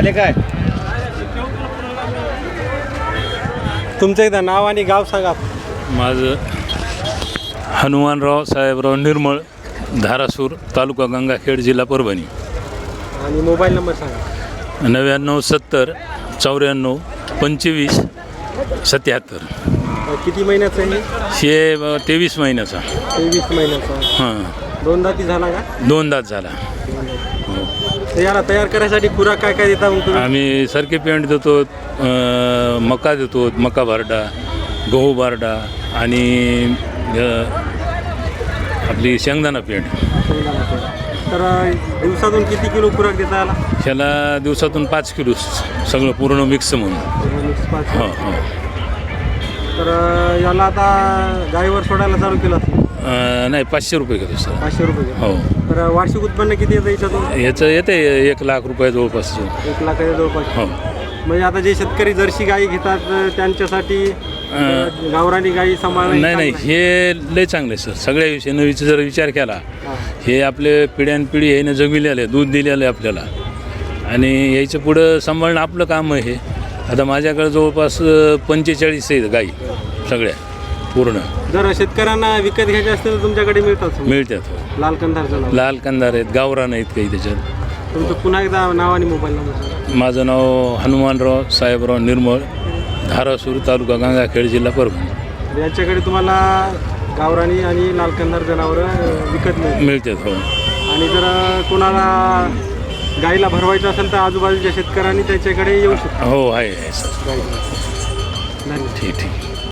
आले काय? तुमचं एकदा नाव आणि गाव सांगा. माझं हनुमानराव साहेबराव निर्मळ धारासूर तालुका गंगाखेड जिल्हा परभणी. आणि मोबाईल नंबर सांगा. नव्याण्णव सत्तर चौऱ्याण्णव पंचवीस सत्याहत्तर. अ, किती महिन्याचं आहे? हे? हे तेवीस महिन्याचा. तेवीस महिन्याचा. हां. दोन दाती झाला का? दोन दात झाला तर याला तयार करायसाठी खुराक काय काय देता मग तुम्ही? आम्ही सरके पेंट देतो अं, मका देतो मका बारडा गहू बारडा आणि अं, आपली शेंगदाणा पेंट. तर अ, दिवसातून किती किलो खुराक देता याला? ह्याला दिवसातून पाच किलो सगळं पूर्ण मिक्स म्हणून. पाच. हो हो. तर अ, याला आता गाईवर सोडायला चालू केलं असेल अं, नाही पाचशे रुपये घेतो सर. पाचशे रुपये हो. तर वार्षिक उत्पन्न किती येतं याच्यातून? ह्याचं येते एक लाख रुपये जवळपास. एक लाखाच्या जवळपास. हो. म्हणजे आता जे शेतकरी जर्सी गाई घेतात अ, त्यांच्यासाठी अ, गावरानी गाई सांभाळणं नाही नाही हे लय चांगलं आहे सर. सगळ्या विषयी जर विचार केला हां. हे आपले पिढ्यानपिढी ह्यानं जगविलेलं आहे दूध दिलेलं आहे आपल्याला. आणि यायचं पुढं सांभाळणं आपलं काम आहे हे. आता माझ्याकडे जवळपास पंचेचाळीस आहेत गाई सगळ्या. पूर्ण. जर शेतकऱ्यांना विकत घ्यायचे असतील तर तुमच्याकडे मिळतात. मिळतात लाल कंधारचं नाव. लाल कंदार आहेत गावरान आहेत काही त्याच्यात. तुमचं पुन्हा एकदा नाव आणि मोबाईल नंबर सांगा. माझं नाव हनुमानराव साहेबराव निर्मळ धारासूर तालुका गंगाखेड जिल्हा परभणी. याच्याकडे तुम्हाला गावरानी आणि लाल कंधार जनावरं विकत मिळतात हो. आणि जर कोणाला गाईला भरवायचं असेल तर आजूबाजूच्या शेतकऱ्यांनी त्याच्याकडे येऊ शकतो. हो आहे आहे सर. गाईला. धन्यवाद. ठीक ठीक.